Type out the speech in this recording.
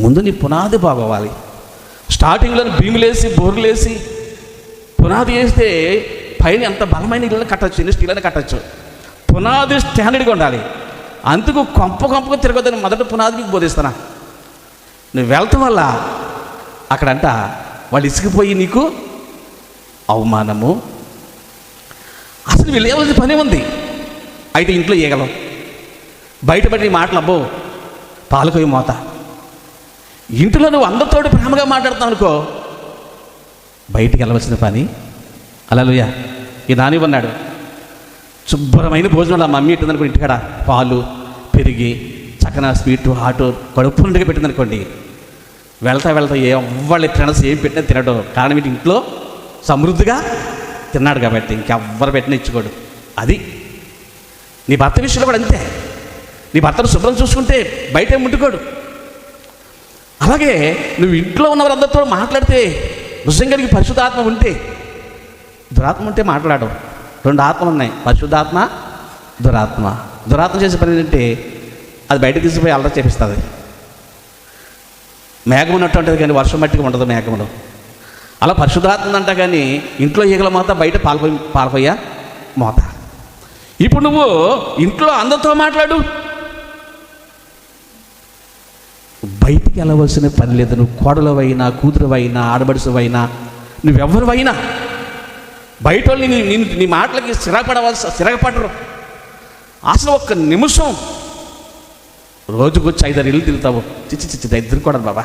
ముందు నీ పునాది బాగోవాలి. స్టార్టింగ్లో భీములేసి బోర్లేసి పునాది వేస్తే పైన ఎంత బలమైన ఇళ్ళని కట్టచ్చు ఇల్లు స్టీల్ అని కట్టచ్చు. పునాది స్టాండర్డ్గా ఉండాలి. అందుకు కొంప కొంపగా తిరగొద్దని మొదట పునాది మీకు బోధిస్తున్నా. నువ్వు వెళ్తాం వల్ల అక్కడంట వాళ్ళు ఇసుకుపోయి నీకు అవమానము. అసలు వీళ్ళు పని ఉంది? అయితే ఇంట్లో ఈగలం. బయటపడి మాటలు అబ్బో పాలకొయ్యి మోత. ఇంట్లో నువ్వు అందరితోటి ప్రేమగా మాట్లాడుతావు అనుకో బయటికి వెళ్ళవలసిన పని. అలా ఈ నాని ఉన్నాడు. శుభ్రమైన భోజనాలు ఆ మమ్మీ ఇట్టుందనుకో ఇంటికాడ. పాలు పెరిగి చక్కన స్వీట్ ఆటో కడుపు నుండిగా పెట్టిందనుకోండి వెళ్తా వెళ్తా ఎవ్వరి ఫ్రెండ్స్ ఏం పెట్టినా తినడు. కారణం ఏంటి? ఇంట్లో సమృద్ధిగా తిన్నాడు కాబట్టి ఇంకెవ్వరు పెట్టినా ఇచ్చుకోడు. అది. నీ భర్త విషయంలో కూడా అంతే. నీ భర్తను శుభ్రం చూసుకుంటే బయట ముట్టుకోడు. అలాగే నువ్వు ఇంట్లో ఉన్న వారందరితో మాట్లాడితే నిజంగా నీకు పరిశుద్ధాత్మ ఉంటే దురాత్మ ఉంటే మాట్లాడు రెండు ఆత్మలు ఉన్నాయి. పరిశుద్ధాత్మ దురాత్మ. దురాత్మ చేసే పని ఏంటంటే అది బయటకు తీసుకుపోయి అల్లరి చేపిస్తుంది. మేఘం ఉన్నట్టు ఉంటుంది కానీ వర్షం మట్టికి ఉండదు మేఘంలో. అలా పరిశుద్ధాత్మ అంట కానీ ఇంట్లో ఈగల మోత బయట పాల్పోయి పాల్పోయా మోత. ఇప్పుడు నువ్వు ఇంట్లో అందరితో మాట్లాడు. బయటికి వెళ్ళవలసిన పని లేదు నువ్వు కోడలవైనా కూతురువైనా ఆడబడుసవైనా నువ్వెవరివైనా బయట వాళ్ళు నీ నీ- నీ మాటలకి స్థిరపడవలసి స్థిరపడరు అసలు ఒక్క నిమిషం రోజుకొచ్చి ఐదారు ఇల్లు తిరుగుతావు చిచ్చి చిచ్చి ఇద్దరు కూడా బాబా